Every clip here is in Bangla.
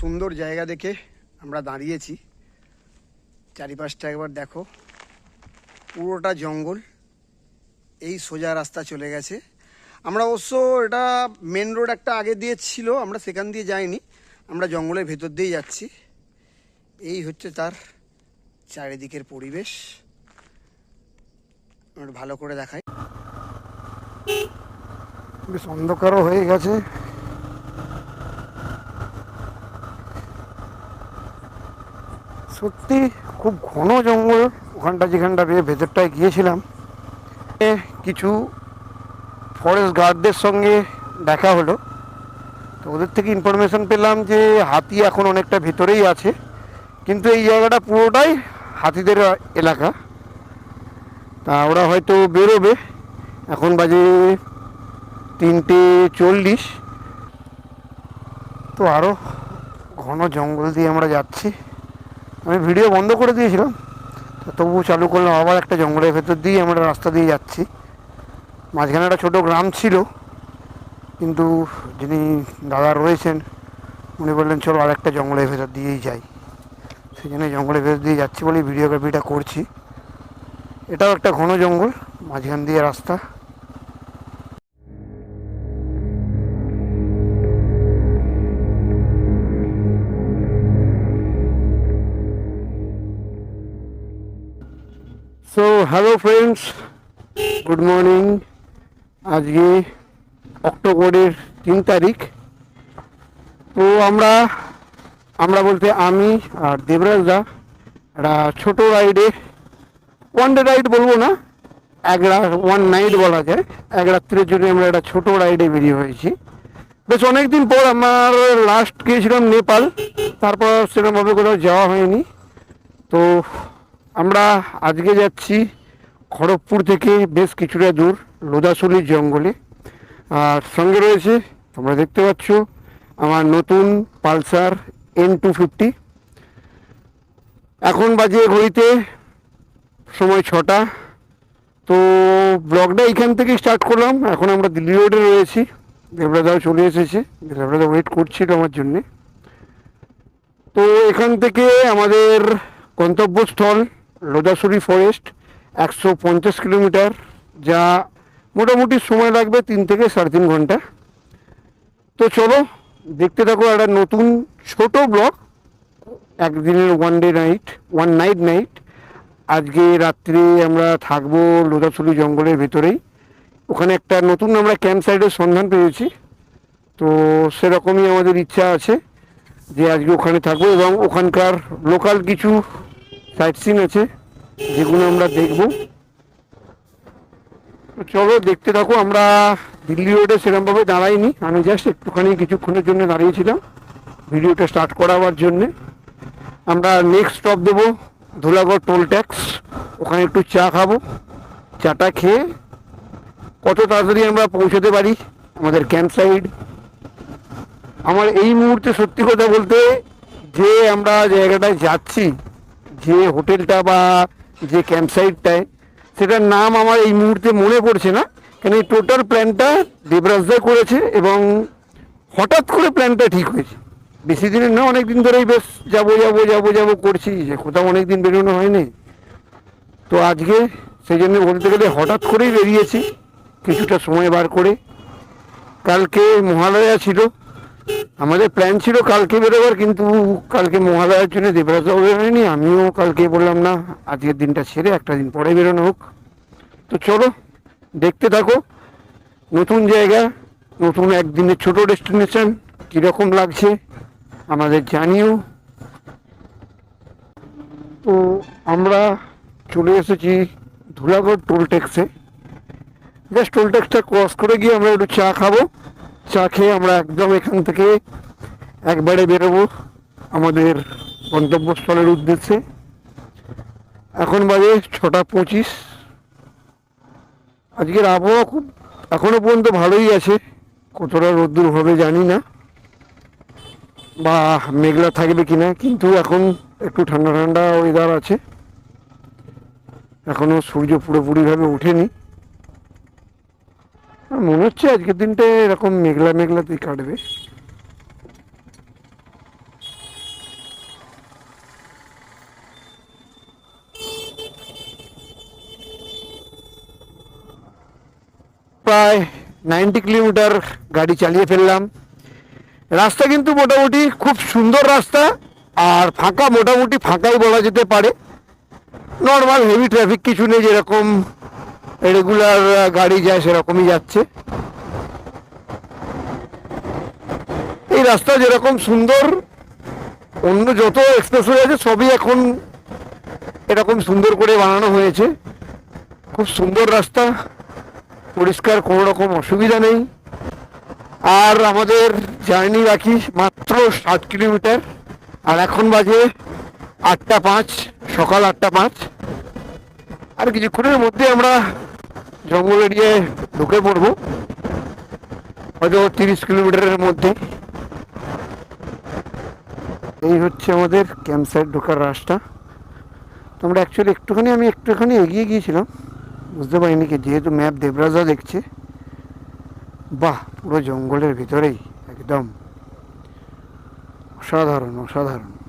সুন্দর জায়গা দেখে আমরা দাঁড়িয়েছি। চারিপাশটা একবার দেখো। পুরোটা জঙ্গল। এই সোজা রাস্তা চলে গেছে। আমরা অবশ্য এটা মেন রোড একটা আগে দিয়ে ছিল, আমরা সেখান দিয়ে যাইনি। আমরা জঙ্গলের ভেতর দিয়েই যাচ্ছি। এই হচ্ছে তার চারিদিকের পরিবেশ। ভালো করে দেখাই। বেশ অন্ধকারও হয়ে গেছে। সত্যি খুব ঘন জঙ্গল। ওখানটা যেখানটা ভেতরটায় গিয়েছিলাম। কিছু ফরেস্ট গার্ডদের সঙ্গে দেখা হলো। তো ওদের থেকে ইনফরমেশন পেলাম যে হাতি এখন অনেকটা ভেতরেই আছে। কিন্তু এই জায়গাটা পুরোটাই হাতিদের এলাকা। তা ওরা হয়তো বেরোবে। এখন বাজে তিনটে চল্লিশ। তো আরও ঘন জঙ্গল দিয়ে আমরা যাচ্ছি। আমি ভিডিও বন্ধ করে দিয়েছিলাম। তো তবুও চালু করলাম। আবার একটা জঙ্গলের ভেতর দিয়ে আমরা রাস্তা দিয়ে যাচ্ছি। মাঝখানে একটা ছোটো গ্রাম ছিল। কিন্তু যিনি দাদা রয়েছেন, উনি বললেন, চলো আর একটা জঙ্গলের ভেতর দিয়েই যাই। সেই জন্য জঙ্গলের ভেতর দিয়ে যাচ্ছি বলেই ভিডিওগ্রাফিটা করছি। এটাও একটা ঘন জঙ্গল, মাঝখান দিয়ে রাস্তা। Hello friends, good morning. আজকে অক্টোবরের তিন তারিখ। তো আমরা আমরা বলতে আমি আর দেবরাজ দা, একটা ছোটো রাইডে ওয়ান ডে রাইড বলব না এক রাত ওয়ান নাইট বলা যায়। এক রাত্রের জন্য আমরা একটা ছোটো রাইডে বেরিয়ে হয়েছি। বেশ অনেক দিন পর আমার লাস্ট গিয়েছিলাম নেপাল, তারপর সেরকমভাবে কোথাও যাওয়া হয়নি। তো আমরা আজকে যাচ্ছি খড়গপুর থেকে বেশ কিছুটা দূর লোদাসুলির জঙ্গলে। আর সঙ্গে রয়েছে, তোমরা দেখতে পাচ্ছ, আমার নতুন পালসার এন টু ফিফটি এখন বাজে ঘড়িতে সময় ছটা। তো ব্লগটা এখান থেকে স্টার্ট করলাম। এখন আমরা দিল্লি রোডে রয়েছি। দেবরাদাও চলে এসেছে। দেবরাদা ওয়েট করছিল আমার জন্যে। তো এখান থেকে আমাদের গন্তব্যস্থল লোদাসুরি ফরেস্ট একশো পঞ্চাশ কিলোমিটার, যা মোটামুটি সময় লাগবে তিন থেকে সাড়ে তিন ঘণ্টা। তো চলো, দেখতে থাকো একটা নতুন ছোট ব্লগ একদিনের one day night one night night আজকে রাত্রে আমরা থাকব লোদাসুলি জঙ্গলের ভেতরেই। ওখানে একটা নতুন আমরা ক্যাম্প সাইডের সন্ধান পেয়েছি। তো সেরকমই আমাদের ইচ্ছা আছে যে আজকে ওখানে থাকব এবং ওখানকার লোকাল কিছু সাইট সিন আছে, যেগুলো আমরা দেখব। চলো দেখতে থাকো, আমরা দিল্লি রোডে সেরকমভাবে দাঁড়াইনি। আমি জাস্ট একটুখানি কিছুক্ষণের জন্য দাঁড়িয়েছিলাম, ভিডিওটা স্টার্ট করাবার জন্যে। আমরা নেক্সট স্টপ দেবো, ধুলাগড় টোল ট্যাক্স ওখানে একটু চা খাব, চাটা খেয়ে কত তাড়াতাড়ি আমরা পৌঁছতে পারি আমাদের ক্যাম্প সাইড আমার এই মুহূর্তে সত্যি কথা বলতে যে আমরা জায়গাটায় যাচ্ছি যে হোটেলটা বা যে ক্যাম্প সাইটটায় সেটার নাম আমার এই মুহূর্তে মনে পড়ছে না। কেন এই টোটাল প্ল্যানটা দেবরাজদা করেছে এবং হঠাৎ করে প্ল্যানটা ঠিক হয়েছে। বেশি দিনের না অনেক দিন ধরেই বেশ যাব যাব যাব যাব করছি, যে কোথাও অনেক দিন বেরোনো হয়নি। তো আজকে সেই জন্য বলতে গেলে হঠাৎ করেই বেরিয়েছি, কিছুটা সময় বার করে। কালকে মহালয়া ছিল আমাদের প্ল্যান ছিল কালকে বেরোবার, কিন্তু কালকে মহালয়ার জন্য দেবরাজও বেরোয়নি, আমিও কালকে বললাম, না, আজকের দিনটা ছেড়ে একটা দিন পরে বেরোনো হোক। তো চলো, দেখতে থাকো। নতুন জায়গা, নতুন একদিনের ছোট ডেস্টিনেশন কীরকম লাগছে আমাদের জানিও। তো আমরা চলে এসেছি ধুলাগড় টোল ট্যাক্সে জাস্ট টোল ট্যাক্সটা ক্রস করে গিয়ে আমরা একটু চা খাব। চা খেয়ে আমরা একদম এখান থেকে একবারে বেরোবো আমাদের গন্তব্যস্থলের উদ্দেশ্যে। এখন বাজে ছটা পঁচিশ। আজকের আবহাওয়া খুব এখনও পর্যন্ত ভালোই আছে। কতটা রোদ্দুর হবে জানি না। বা মেঘলা থাকবে কিনা, কিন্তু এখন একটু ঠান্ডা ঠান্ডা ওয়েদার আছে। এখনও সূর্য পুরোপুরিভাবে ওঠেনি। হ্যাঁ, মনে হচ্ছে আজকের দিনটা এরকম মেঘলা মেঘলাতেই কাটবে। প্রায় নাইনটি কিলোমিটার গাড়ি চালিয়ে ফেললাম। রাস্তা কিন্তু মোটামুটি খুব সুন্দর রাস্তা, আর ফাঁকা, মোটামুটি ফাঁকাই বলা যেতে পারে। নর্মাল হেভি ট্রাফিক কিছু নেই যেরকম রেগুলার গাড়ি যায় সেরকমই যাচ্ছে। এই রাস্তা যেরকম সুন্দর, অন্য যত এক্সপ্রেসওয়ে আছে সবই এখন এরকম সুন্দর করে বানানো হয়েছে। খুব সুন্দর রাস্তা, পরিষ্কার, কোনো রকম অসুবিধা নেই। আর আমাদের জার্নি রাখি মাত্র ষাট কিলোমিটার, আর এখন বাজে আটটা পাঁচ, সকাল আটটা পাঁচ। আর কিছুক্ষণের মধ্যে আমরা জঙ্গল এরিয়ায় ঢুকে পড়ব। হয়তো তিরিশ কিলোমিটারের মধ্যে। এই হচ্ছে আমাদের ক্যাম্প সাইড ঢোকার রাস্তা। তো আমরা অ্যাকচুয়ালি একটুখানি, আমি একটুখানি এগিয়ে গিয়েছিলাম। বুঝতে পারিনি কি, যেহেতু ম্যাপ দেবরাজা দেখছে, বাহ, পুরো জঙ্গলের ভিতরেই, একদম। অসাধারণ অসাধারণ।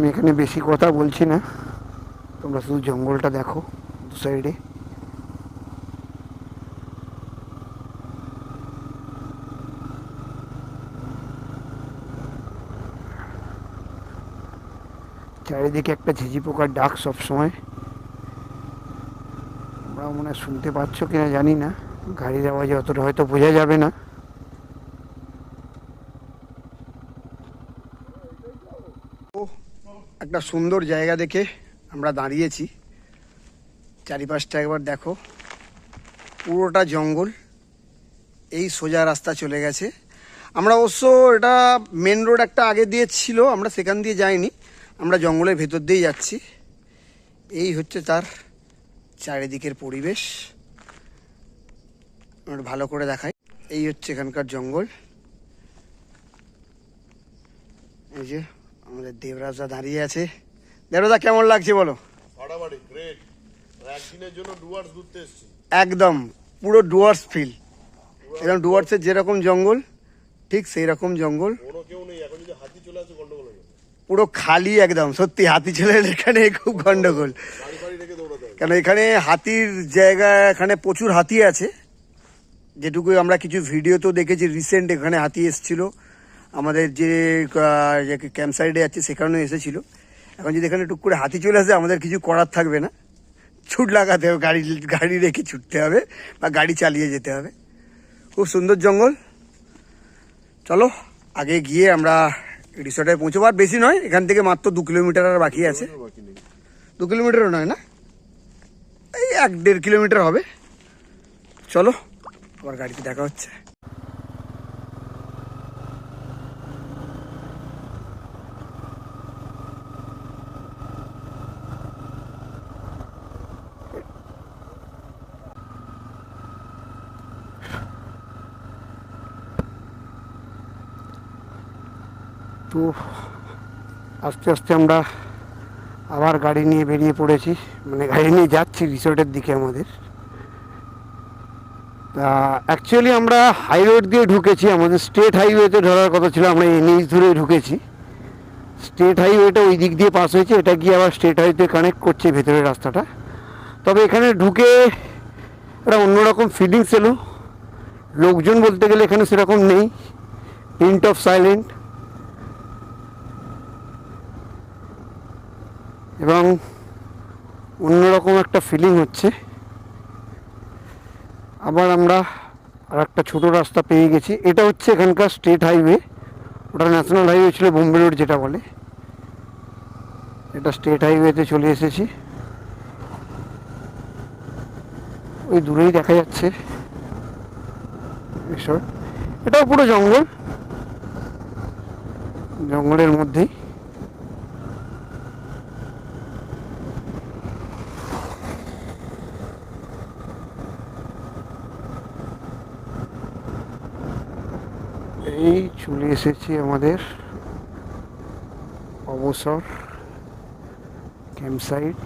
আমি এখানে বেশি কথা বলছি না। তোমরা শুধু জঙ্গলটা দেখো দু সাইডে। চারিদিকে একটা ঝিঝি পোকার ডাক সবসময়। তোমরা মনে হয় শুনতে পাচ্ছ কিনা জানি না। গাড়ির আওয়াজে অতটা হয়তো বোঝা যাবে না। একটা সুন্দর জায়গা দেখে আমরা দাঁড়িয়েছি। চারিপাশটা একবার দেখো। পুরোটা জঙ্গল। এই সোজা রাস্তা চলে গেছে। আমরা অবশ্য এটা মেন রোড একটা আগে দিয়ে ছিল, আমরা সেখান দিয়ে যাইনি। আমরা জঙ্গলের ভেতর দিয়েই যাচ্ছি। এই হচ্ছে তার চারিদিকের পরিবেশ। আমরা ভালো করে দেখাই। এই হচ্ছে এখানকার জঙ্গল। এই যে আমাদের দেবরাজা দাঁড়িয়ে আছে। দেবরাজা কেমন লাগছে বলো? একদম পুরো ডুয়ার্স ফিল একদম ডুয়ার্সের যেরকম জঙ্গল ঠিক সেই রকম জঙ্গল চলে পুরো খালি একদম সত্যি হাতি ছেলে এখানে খুব গন্ডগোল। কেন এখানে হাতির জায়গা এখানে প্রচুর হাতি আছে। যেটুকু আমরা কিছু ভিডিও তো দেখেছি রিসেন্ট এখানে হাতি এসেছিল। আমাদের যে ক্যাম্প সাইডে আছে সেখানেও এসেছিল। এখন যদি এখানে টুক করে হাতি চলে আসে আমাদের কিছু করার থাকবে না। ছুট লাগাতে হবে গাড়ি গাড়ি রেখে ছুটতে হবে বা গাড়ি চালিয়ে যেতে হবে। খুব সুন্দর জঙ্গল। চলো আগে গিয়ে আমরা রিসর্টে পৌঁছবো। আর বেশি নয় এখান থেকে মাত্র দু কিলোমিটার আর বাকি আছে। দু কিলোমিটারও নয় না? এই এক দেড় কিলোমিটার হবে। চলো আবার গাড়িতে দেখা হচ্ছে। তো আস্তে আস্তে আমরা আবার গাড়ি নিয়ে বেরিয়ে পড়েছি। মানে গাড়ি নিয়ে যাচ্ছি রিসোর্টের দিকে আমাদের। তা অ্যাকচুয়ালি আমরা হাই রোড দিয়ে ঢুকেছি। আমাদের স্টেট হাইওয়েতে ধরার কথা ছিল, আমরা এনএইচ ধরে ঢুকেছি। স্টেট হাইওয়েটা ওই দিক দিয়ে পাস হয়েছে। এটা গিয়ে আবার স্টেট হাইওয়েতে কানেক্ট করছে ভেতরের রাস্তাটা। তবে এখানে ঢুকে একটা অন্যরকম ফিলিংস এলো। লোকজন বলতে গেলে এখানে সেরকম নেই। প্রিন্ট অফ সাইলেন্ট এবং অন্যরকম একটা ফিলিং হচ্ছে। আবার আমরা আর একটা ছোটো রাস্তা পেয়ে গেছি। এটা হচ্ছে এখানকার স্টেট হাইওয়ে ওটা ন্যাশনাল হাইওয়ে ছিল বোম্বে রোড যেটা বলে। এটা স্টেট হাইওয়েতে চলে এসেছি। ওই দূরেই দেখা যাচ্ছে। এটাও পুরো জঙ্গল। জঙ্গলের মধ্যেই। এই চলে এসেছি আমাদের অবসর ক্যাম্প সাইট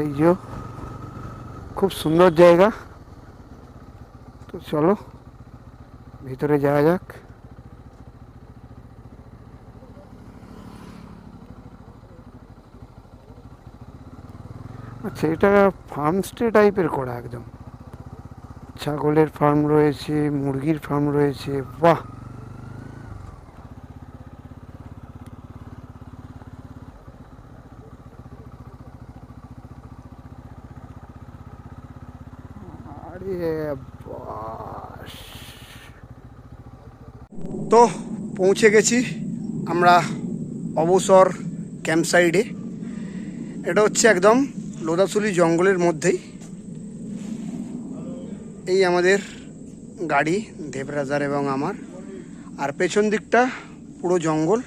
এই যে, খুব সুন্দর জায়গা। তো চলো, ভিতরে যাওয়া যাক। আচ্ছা এটা ফার্ম স্টে টাইপের করা একদম। ছাগলের ফার্ম রয়েছে, মুরগির ফার্ম রয়েছে, বাহ! তো পৌঁছে গেছি আমরা অবসর ক্যাম্প সাইডে এটা হচ্ছে একদম লোদাসুলি জঙ্গলের মধ্যেই। এই আমাদের গাড়ি, দেবরাজার এবং আমার। আর পেছন দিকটা পুরো জঙ্গল।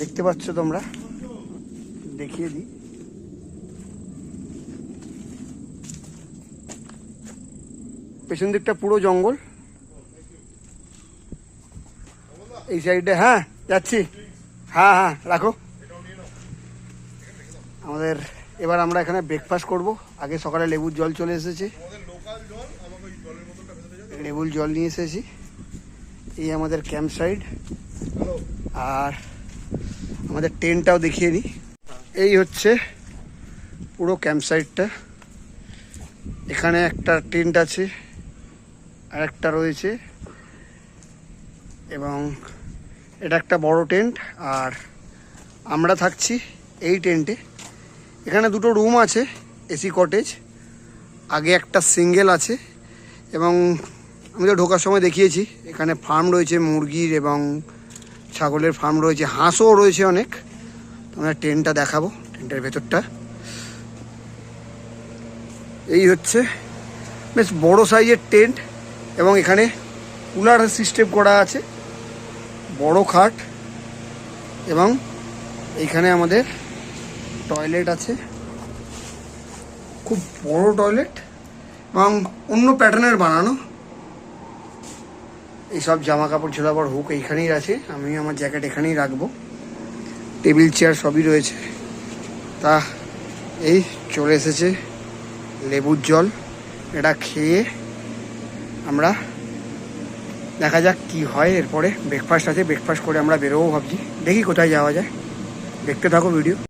দেখতে পাচ্ছ তোমরা? দেখিয়ে দিই। পেছন দিকটা পুরো জঙ্গল। এই সাইডে হ্যাঁ যাচ্ছি। হ্যাঁ হ্যাঁ রাখো। আমাদের, এবার আমরা এখানে ব্রেকফাস্ট করব। আগে সকালে লেবুর জল চলে এসেছে। লেবুর জল নিয়ে এসেছি। এই আমাদের ক্যাম্প সাইড। আর আমাদের টেন্টটাও দেখিয়ে দিই। এই হচ্ছে পুরো ক্যাম্প সাইডটা। এখানে একটা টেন্ট আছে আর একটা রয়েছে। এবং এটা একটা বড় টেন্ট আর আমরা থাকছি এই টেন্টে। এখানে দুটো রুম আছে এসি কটেজ। আগে একটা সিঙ্গেল আছে এবং আমি তো ঢোকার সময় দেখিয়েছি। এখানে ফার্ম রয়েছে, মুরগির এবং ছাগলের ফার্ম রয়েছে, হাঁসও রয়েছে অনেক। তোমরা টেন্টটা দেখাবো টেন্টের ভেতরটা। এই হচ্ছে বেশ বড় সাইজের টেন্ট এবং এখানে কুলার সিস্টেম করা আছে, বড় খাট এবং এইখানে আমাদের টয়লেট আছে। খুব বড় টয়লেট এবং অন্য প্যাটার্নের বানানো। এইসব জামা কাপড় ঝোলাবার হুক এইখানেই আছে। আমি আমার জ্যাকেট এখানেই রাখব। টেবিল, চেয়ার সবই রয়েছে। তা, এই চলে এসেছে লেবুর জল। এটা খেয়ে আমরা দেখা যাক কি হয়। এরপরে ব্রেকফাস্ট আছে। ব্রেকফাস্ট করে আমরা বেরোবো ভাবছি। দেখি কোথায় যাওয়া যায়। দেখতে থাকো ভিডিও